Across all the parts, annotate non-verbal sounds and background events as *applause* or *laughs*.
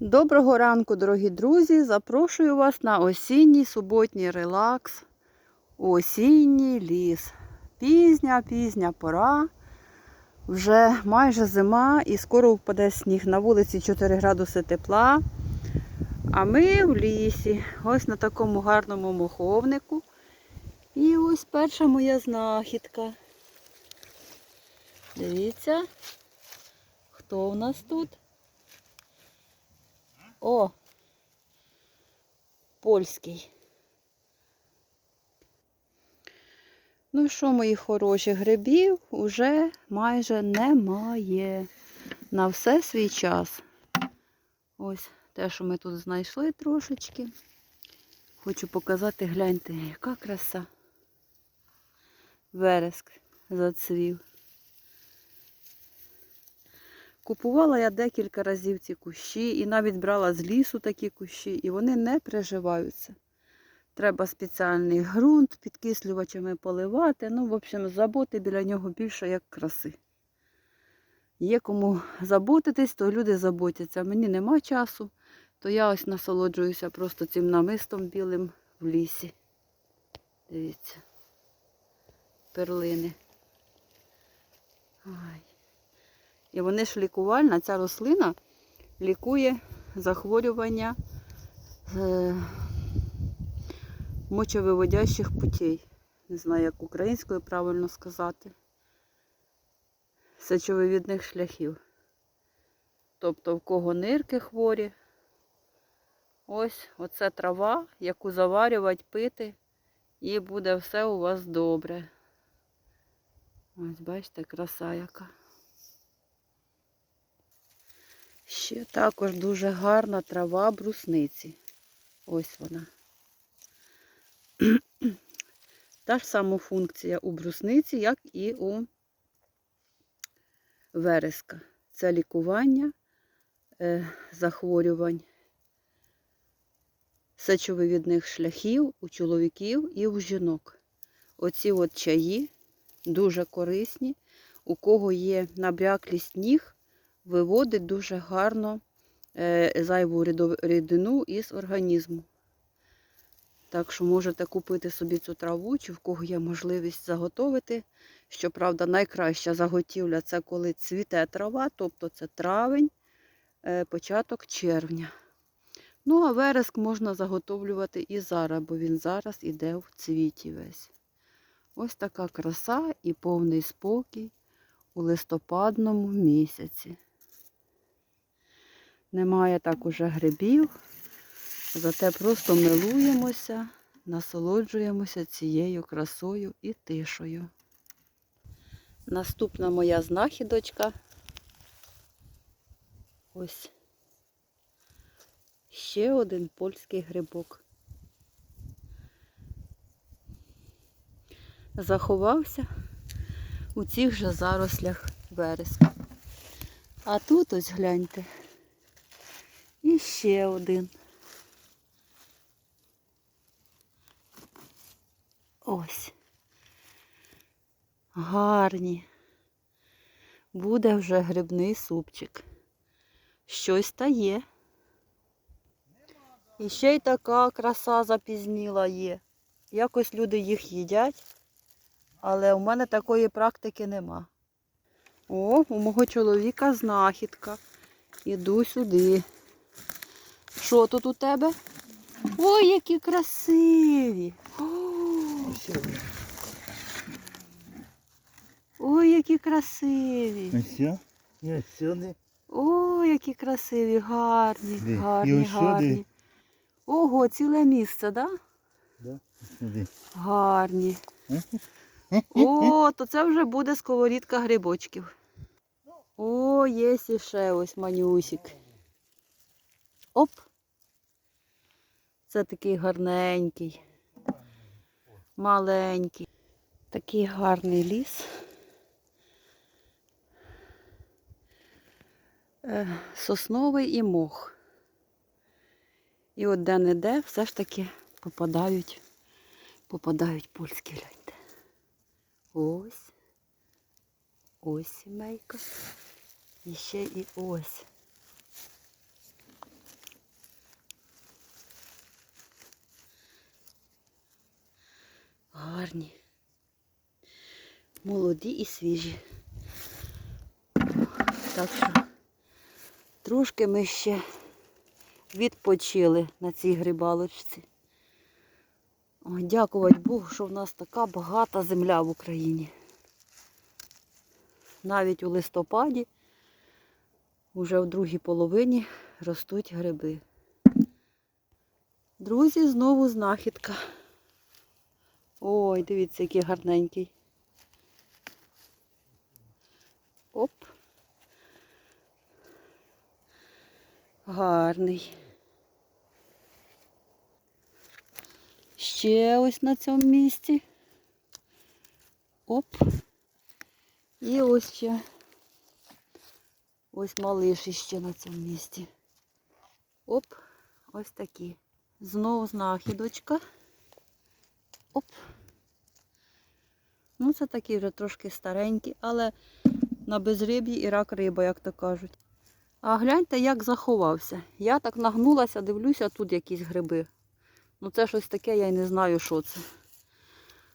Доброго ранку, дорогі друзі! Запрошую вас на осінній суботній релакс осінній ліс. Пізня, пізня пора. Вже майже зима і скоро впаде сніг. На вулиці 4 градуси тепла. А ми в лісі. Ось на такому гарному моховнику. І ось перша моя знахідка. Дивіться, хто у нас тут? О! Польський. Ну що, мої хороші, грибів уже майже немає. На все свій час. Ось те, що ми тут знайшли трошечки. Хочу показати, гляньте, яка краса. Вереск зацвів. Купувала я декілька разів ці кущі і навіть брала з лісу такі кущі, і вони не приживаються. Треба спеціальний ґрунт підкислювачами поливати. Ну, в общем, заботи біля нього більше як краси. Є кому заботитись, то люди заботяться. Мені нема часу, то я ось насолоджуюся просто цим намистом білим в лісі. Дивіться, перлини. Ай. І вони ж лікувальна, ця рослина лікує захворювання е, мочовиводящих путей. Не знаю, як українською правильно сказати. Сечовивідних шляхів. Тобто в кого нирки хворі. Ось оце трава, яку заварювати, пити, і буде все у вас добре. Ось бачите, краса яка. Ще також дуже гарна трава брусниці. Ось вона. Та ж сама функція у брусниці, як і у вереска. Це лікування е, захворювань сечовивідних шляхів у чоловіків і у жінок. Оці от чаї дуже корисні. У кого є набряклість ніг, виводить дуже гарно е, зайву рідину із організму. Так що можете купити собі цю траву, чи в кого є можливість заготовити. Щоправда, найкраща заготівля це коли цвіте трава, тобто це травень, е, початок червня. Ну, а вереск можна заготовлювати і зараз, бо він зараз іде в цвіті весь. Ось така краса і повний спокій у листопадному місяці. Немає так уже грибів, зате просто милуємося, насолоджуємося цією красою і тишою. Наступна моя знахідочка. Ось ще один польський грибок. Заховався у цих же зарослях вереска. А тут ось гляньте. І ще один. Ось. Гарні. Буде вже грибний супчик. Щось та є. І ще й така краса запізніла є. Якось люди їх їдять, але у мене такої практики нема. О, у мого чоловіка знахідка. Іду сюди. Що тут у тебе? Ой, які красиві! Ой, які красиві! Ось сюди. Ой, які красиві, гарні, гарні, гарні. Ого, ціле місце, да? Да? Гарні. *laughs* О, то це вже буде сковорідка грибочків. О, є ще ось манюсик. Оп. Це такий гарненький. Маленький. Такий гарний ліс. Е, Сосновий і мох. І от де-не-де все ж таки попадають, попадають польські гляньте. Ось. Ось сімейка. І ще і ось. Гарні. Молоді і свіжі. Так що трошки ми ще відпочили на цій грибалочці. Дякувати Богу, що в нас така багата земля в Україні. Навіть у листопаді, уже в другій половині ростуть гриби. Друзі, знову знахідка. Ой, дивіться, який гарненький. Оп. Гарний. Ще ось на цьому місці. Оп. І ось ще. Ось малиш іще на цьому місці. Оп. Ось такі. Знову знахідочка. Оп. Ну, це такі вже трошки старенькі, але на безриб'ї і рак риба, як то кажуть. А гляньте, як заховався. Я так нагнулася, дивлюся, тут якісь гриби. Ну це щось таке, я й не знаю, що це.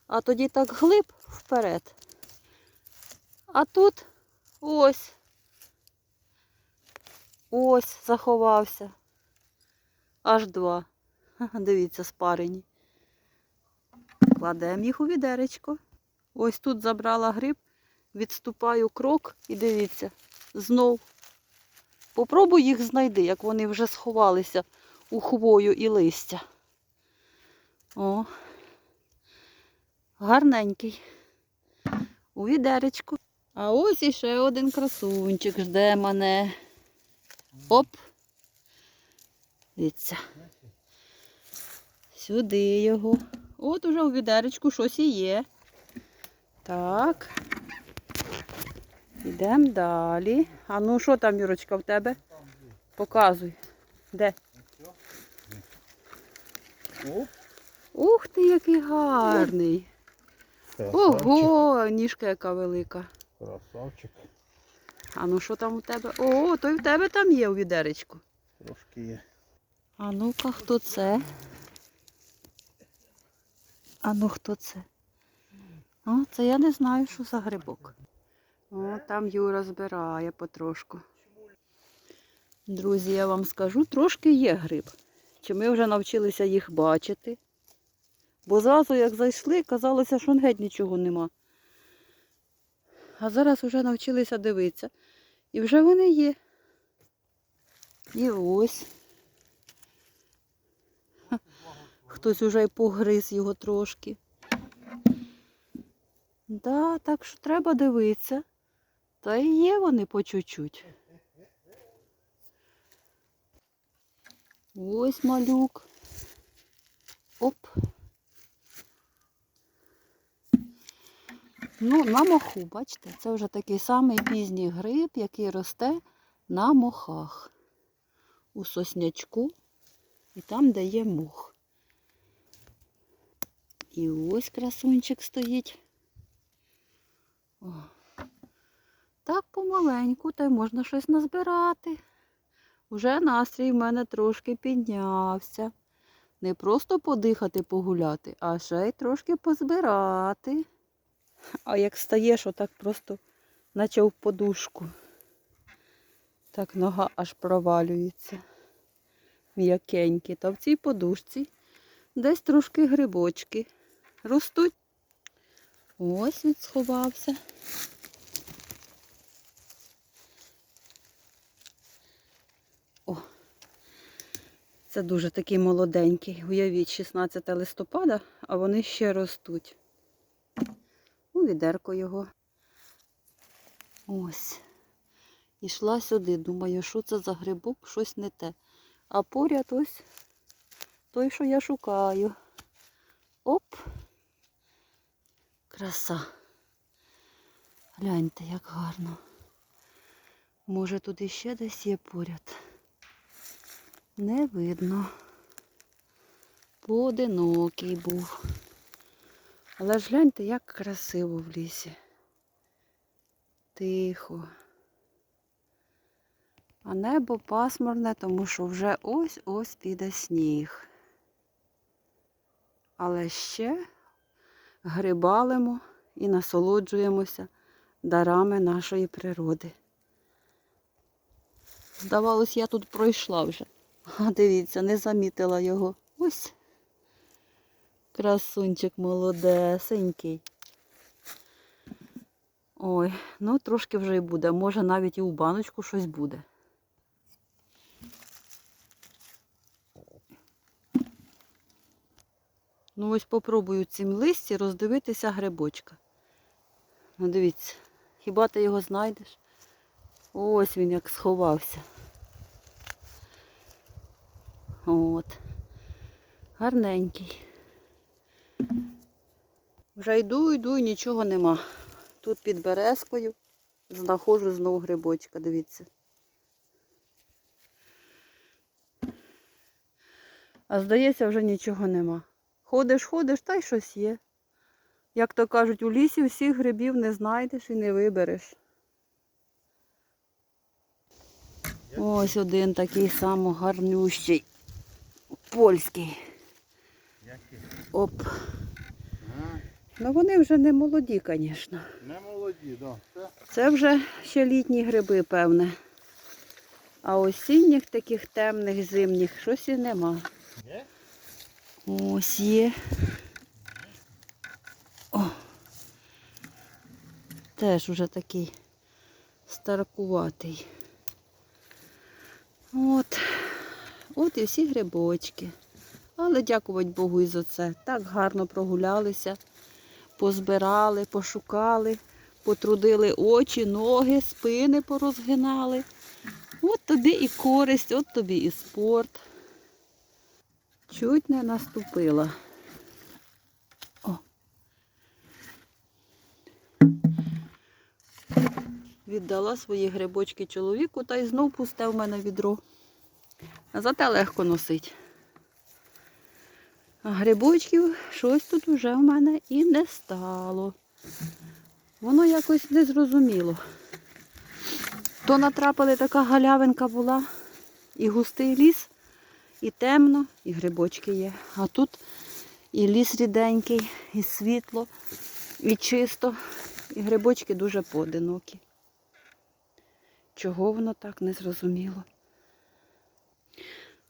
А тоді так глиб вперед. А тут ось. Ось заховався. Аж два. *laughs* Дивіться, спарені. Кладемо їх у відеречко. Ось тут забрала гриб, відступаю крок і дивіться, знов. Попробуй їх знайди, як вони вже сховалися у хвою і листя. О, гарненький. У відеречку. А ось іще один красунчик жде мене. Оп. Дивіться. Сюди його. От уже у відеречку щось і є. Так. Йдемо далі. А ну що там, Юрочка, в тебе? Показуй. Де? Ух ти, який гарний. Ого, ніжка яка велика. Красавчик. А ну що там у тебе? О, той в тебе там є у відеречку. Трошки є. А ну-ка, хто це? А ну хто це? О, це я не знаю, що за грибок. О, там Юра збирає потрошку. Друзі, я вам скажу, трошки є гриб. Чи ми вже навчилися їх бачити? Бо зразу, як зайшли, казалося, що геть нічого нема. А зараз вже навчилися дивитися. І вже вони є. І ось. Хтось уже й погриз його трошки. Да, так що треба дивитися. Та і є вони по чуть-чуть. Ось малюк. Оп. Ну, на моху, бачите, це вже такий самий пізній гриб, який росте на мохах. У соснячку і там, де є мох. І ось красунчик стоїть. О. Так помаленьку, та й можна щось назбирати. Уже настрій в мене трошки піднявся. Не просто подихати, погуляти, а ще й трошки позбирати. А як стаєш, отак просто наче в подушку. Так нога аж провалюється. М'якенькі. Та в цій подушці десь трошки грибочки ростуть. Ось він сховався. О, це дуже такий молоденький. Уявіть, 16 листопада, а вони ще ростуть. У відерко його. Ось. Ішла сюди, думаю, що це за грибок, щось не те. А поряд ось той, що я шукаю. Оп. Краса. Гляньте, як гарно. Може, тут іще десь є поряд. Не видно. Поодинокий був. Але ж гляньте, як красиво в лісі. Тихо. А небо пасмурне, тому що вже ось-ось піде сніг. Але ще грибалимо і насолоджуємося дарами нашої природи. Здавалось, я тут пройшла вже. А дивіться, не замітила його. Ось. Красунчик молодесенький. Ой, ну трошки вже й буде. Може навіть і у баночку щось буде. Ну ось попробую цим листі роздивитися грибочка. Ну дивіться, хіба ти його знайдеш? Ось він як сховався. От. Гарненький. Вже йду, йду і нічого нема. Тут під березкою знаходжу знову грибочка, дивіться. А здається, вже нічого нема. Ходиш, ходиш, та й щось є. Як то кажуть, у лісі всіх грибів не знайдеш і не вибереш. Ось один такий само гарнющий. Польський. Оп. Ну вони вже не молоді, звісно. Не молоді, да. Це Це вже ще літні гриби, певне. А осінніх таких темних зимніх щось і нема. є? Ось є. Теж уже такий старкуватий. От. От і всі грибочки. Але дякувати Богу і за це. Так гарно прогулялися, позбирали, пошукали, потрудили очі, ноги, спини порозгинали. От тобі і користь, от тобі і спорт. Чуть не наступила. О. Віддала свої грибочки чоловіку та й знов пусте в мене відро. А зате легко носить. А грибочків щось тут уже в мене і не стало. Воно якось незрозуміло. То натрапили така галявинка була і густий ліс, і темно, і грибочки є. А тут і ліс ріденький, і світло, і чисто, і грибочки дуже поодинокі. Чого воно так не зрозуміло?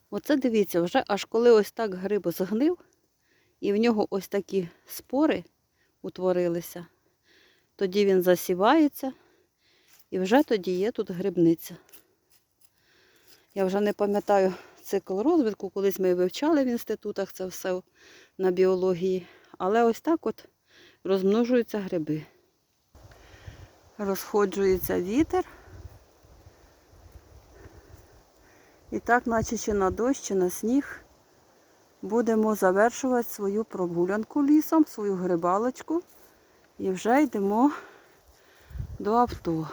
Оце дивіться, вже аж коли ось так гриб згнив, і в нього ось такі спори утворилися, тоді він засівається, і вже тоді є тут грибниця. Я вже не пам'ятаю цикл розвитку, колись ми вивчали в інститутах це все на біології. Але ось так от розмножуються гриби. Розходжується вітер. І так, наче чи на дощ, чи на сніг, будемо завершувати свою прогулянку лісом, свою грибалочку. І вже йдемо до авто.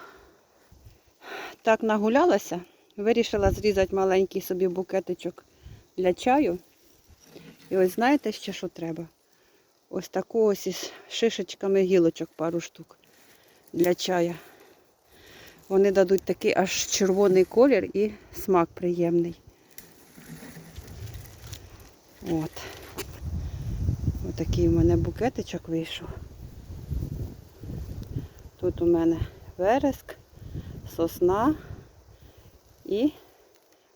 Так нагулялася, вирішила зрізати маленький собі букетичок для чаю. І ось знаєте ще, що треба? Ось таку ось із шишечками гілочок пару штук для чая. Вони дадуть такий аж червоний колір і смак приємний. От. Отакий у мене букетичок вийшов. Тут у мене вереск, сосна і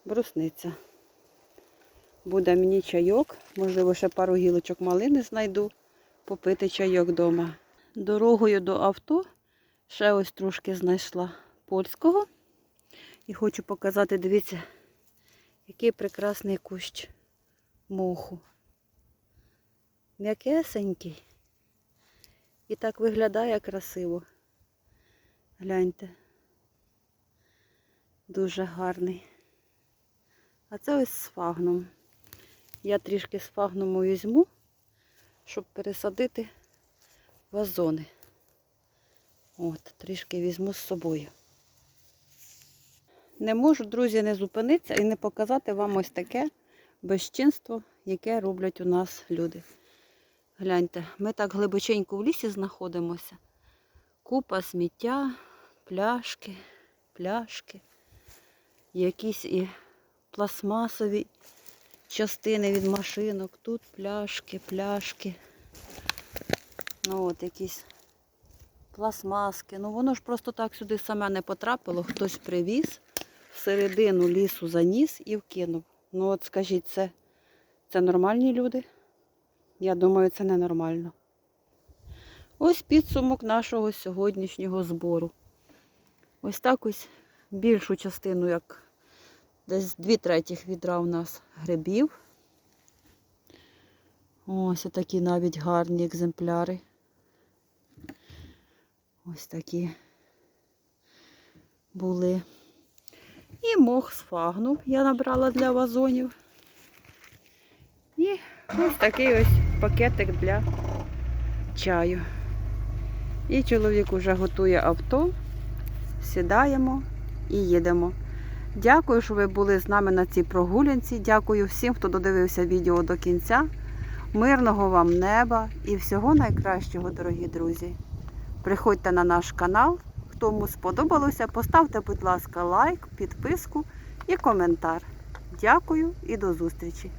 брусниця. Буде мені чайок, можливо, ще пару гілочок малини знайду, попити чайок вдома. Дорогою до авто ще ось трошки знайшла польського. І хочу показати, дивіться, який прекрасний кущ моху. М'якесенький. І так виглядає красиво. Гляньте. Дуже гарний. А це ось сфагном. Я трішки сфагнуму візьму, щоб пересадити вазони. От, трішки візьму з собою. Не можу, друзі, не зупинитися і не показати вам ось таке безчинство, яке роблять у нас люди. Гляньте, ми так глибоченько в лісі знаходимося. Купа сміття, пляшки, пляшки, якісь і пластмасові частини від машинок. Тут пляшки, пляшки. Ну от якісь пластмаски. Ну воно ж просто так сюди саме не потрапило. Хтось привіз всередину лісу заніс і вкинув. Ну от скажіть, це, це нормальні люди? Я думаю, це ненормально. Ось підсумок нашого сьогоднішнього збору. Ось так ось більшу частину, як десь дві третіх відра у нас грибів. Ось такі навіть гарні екземпляри. Ось такі були. І мох сфагну я набрала для вазонів. І ось такий ось пакетик для чаю. І чоловік уже готує авто. Сідаємо і їдемо. Дякую, що ви були з нами на цій прогулянці. Дякую всім, хто додивився відео до кінця. Мирного вам неба і всього найкращого, дорогі друзі. Приходьте на наш канал. Кому сподобалося, поставте, будь ласка, лайк, підписку і коментар. Дякую і до зустрічі!